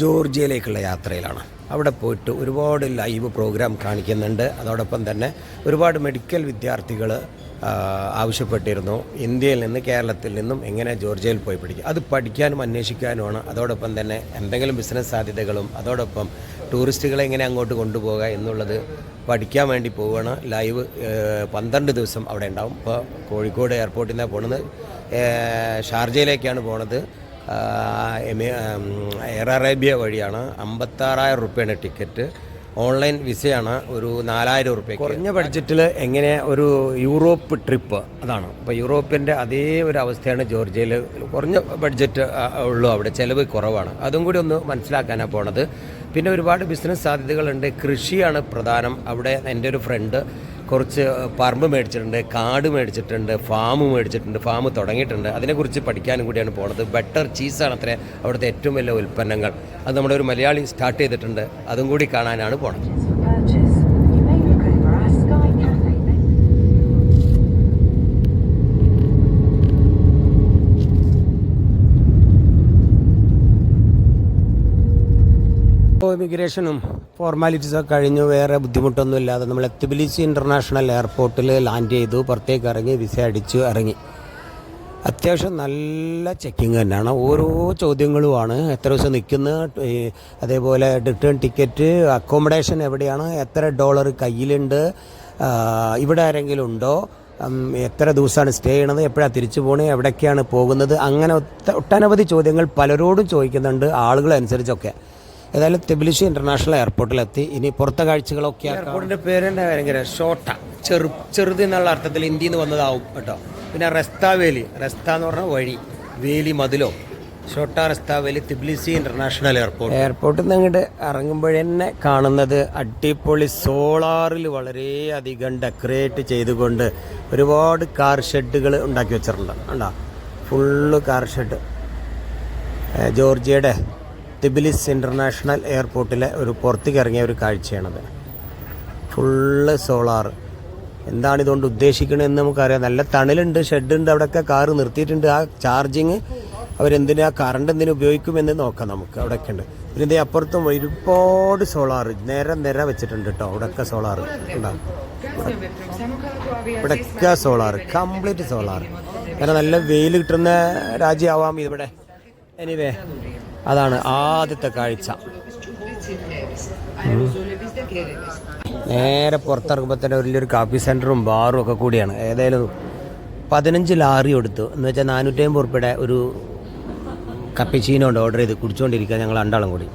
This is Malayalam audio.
ജോർജിയയിലേക്കുള്ള യാത്രയിലാണ്. അവിടെ പോയിട്ട് ഒരുപാട് ലൈവ് പ്രോഗ്രാം കാണിക്കുന്നുണ്ട്. അതോടൊപ്പം തന്നെ ഒരുപാട് മെഡിക്കൽ വിദ്യാർത്ഥികൾ ആവശ്യപ്പെട്ടിരുന്നു. ഇന്ത്യയിൽ നിന്ന് കേരളത്തിൽ നിന്നും എങ്ങനെ ജോർജിയയിൽ പോയി പഠിക്കും. അത് പഠിക്കാനും അന്വേഷിക്കാനുമാണ്. അതോടൊപ്പം തന്നെ എന്തെങ്കിലും ബിസിനസ് സാധ്യതകളും അതോടൊപ്പം ടൂറിസ്റ്റുകളെ എങ്ങനെ അങ്ങോട്ട് കൊണ്ടുപോകുക എന്നുള്ളത് പഠിക്കാൻ വേണ്ടി പോവുകയാണ്. ലൈവ് പന്ത്രണ്ട് ദിവസം അവിടെ ഉണ്ടാവും. ഇപ്പോൾ കോഴിക്കോട് എയർപോർട്ടിൽ നിന്നാണ് പോണത് ഷാർജയിലേക്കാണ് പോണത്. എയർ അറേബ്യ വഴിയാണ് അമ്പത്താറായിരം റുപ്യയാണ് ടിക്കറ്റ്. ഓൺലൈൻ വിസയാണ് ഒരു നാലായിരം റുപ്യ കുറഞ്ഞ ബഡ്ജറ്റിൽ എങ്ങനെ ഒരു യൂറോപ്പ് ട്രിപ്പ്? അതാണ്. അപ്പോൾ യൂറോപ്പിന്റെ അതേ ഒരു അവസ്ഥയാണ് ജോർജിയയിൽ കുറഞ്ഞ ബഡ്ജറ്റ് ഉള്ളു. അവിടെ ചിലവ് കുറവാണ്. അതും കൂടി ഒന്ന് മനസ്സിലാക്കാനാണ് പോണത്. പിന്നെ ഒരുപാട് ബിസിനസ് സാധ്യതകളുണ്ട്. കൃഷിയാണ് പ്രധാനം. അവിടെ എന്റെ ഒരു ഫ്രണ്ട് കുറച്ച് പറമ്പ് മേടിച്ചിട്ടുണ്ട് കാട് മേടിച്ചിട്ടുണ്ട് ഫാം മേടിച്ചിട്ടുണ്ട് ഫാം തുടങ്ങിയിട്ടുണ്ട്. അതിനെക്കുറിച്ച് പഠിക്കാനും കൂടിയാണ് പോണത്. ബട്ടർ ചീസാണ് അത്ര അവിടുത്തെ ഏറ്റവും വലിയ ഉൽപ്പന്നങ്ങൾ. അത് നമ്മുടെ ഒരു മലയാളി സ്റ്റാർട്ട് ചെയ്തിട്ടുണ്ട്. അതും കൂടി കാണാനാണ് പോണത്. ഇമിഗ്രേഷനും ഫോർമാലിറ്റീസൊക്കെ കഴിഞ്ഞു വേറെ ബുദ്ധിമുട്ടൊന്നും ഇല്ലാതെ നമ്മൾ എത്തുബിലിസി ഇന്റർനാഷണൽ എയർപോർട്ടിൽ ലാൻഡ് ചെയ്തു പുറത്തേക്ക് ഇറങ്ങി വിസ അടിച്ചു ഇറങ്ങി. അത്യാവശ്യം നല്ല ചെക്കിങ് തന്നെയാണ്. ഓരോ ചോദ്യങ്ങളുമാണ്. എത്ര ദിവസം നിൽക്കുന്ന അതേപോലെ റിട്ടേൺ ടിക്കറ്റ് അക്കോമഡേഷൻ എവിടെയാണ് എത്ര ഡോളർ കയ്യിലുണ്ട് ഇവിടെ ആരെങ്കിലും ഉണ്ടോ എത്ര ദിവസമാണ് സ്റ്റേ ചെയ്യണത് എപ്പോഴാണ് തിരിച്ചു പോകണേ എവിടേക്കാണ് പോകുന്നത് അങ്ങനെ ഒട്ടനവധി ചോദ്യങ്ങൾ പലരോടും ചോദിക്കുന്നുണ്ട് ആളുകളനുസരിച്ചൊക്കെ. ഏതായാലും തെബിലിഷി ഇന്റർനാഷണൽ എയർപോർട്ടിലെത്തി ഇനി പുറത്തെ കാഴ്ചകളൊക്കെ എയർപോർട്ടിന്റെ പേര് തന്നെ ഭയങ്കര? ഷോർട്ട ചെറു ചെറുത് എന്നുള്ള അർത്ഥത്തിൽ ഇന്ത്യയിൽ നിന്ന് വന്നതാവും കേട്ടോ. പിന്നെ റെസ്ത വേലി. റെസ്ത എന്ന് പറഞ്ഞ വഴി. വേലി മതിലോ. ഷോട്ട റെസ്ത വേലി തിബിലിസി ഇന്റർനാഷണൽ എയർപോർട്ട് എയർപോർട്ടിൽ നിന്ന് അങ്ങോട്ട് ഇറങ്ങുമ്പോഴന്നെ കാണുന്നത് അടിപൊളി സോളാറിൽ വളരെയധികം ഡെക്കറേറ്റ് ചെയ്തുകൊണ്ട് ഒരുപാട് കാർ ഷെഡുകൾ ഉണ്ടാക്കി വെച്ചിട്ടുണ്ട്. കണ്ടോ? ഫുള്ള് കാർ ഷെഡ് ജോർജിയുടെ ജോർജിയയുടെ തിബിലിസ് ഇന്റർനാഷണൽ എയർപോർട്ടിലെ ഒരു പുറത്തേക്ക് ഇറങ്ങിയ ഒരു കാഴ്ചയാണത്. Full solar. എന്താണ് ഇതുകൊണ്ട് ഉദ്ദേശിക്കണമെന്ന് നമുക്കറിയാം. നല്ല തണലുണ്ട് ഷെഡുണ്ട് അവിടെയൊക്കെ കാറ് നിർത്തിയിട്ടുണ്ട്. ആ ചാർജിങ് അവരെന്തിനാ കറണ്ട് എന്തിനു ഉപയോഗിക്കുമെന്ന് നോക്കാം നമുക്ക്. അവിടെയൊക്കെ ഉണ്ട്. പിന്നെ ഇതേ അപ്പുറത്തും ഒരുപാട് സോളാർ നേരെ നേരെ വെച്ചിട്ടുണ്ട് കേട്ടോ അവിടെയൊക്കെ സോളാർ ഉണ്ടാവും ഇവിടെയൊക്കെ സോളാർ കംപ്ലീറ്റ് സോളാർ. കാരണം നല്ല വെയിൽ കിട്ടുന്ന രാജ്യമാവാം ഇവിടെ. എനിവേ അതാണ് ആദ്യത്തെ കാഴ്ച. നേരെ പുറത്തിറങ്ങുമ്പോൾ തന്നെ വലിയൊരു കാപ്പി സെന്ററും ബാറും ഒക്കെ കൂടിയാണ്. ഏതായാലും പതിനഞ്ച് ലാറി എടുത്തു. എന്ന് വെച്ചാൽ നാനൂറ്റി അമ്പത് ഉറുപ്പിയുടെ ഒരു കപ്പിച്ചീനോ ഉണ്ട്. ഓർഡർ ചെയ്ത് കുടിച്ചുകൊണ്ടിരിക്കുക ഞങ്ങൾ രണ്ടാളും കൂടി.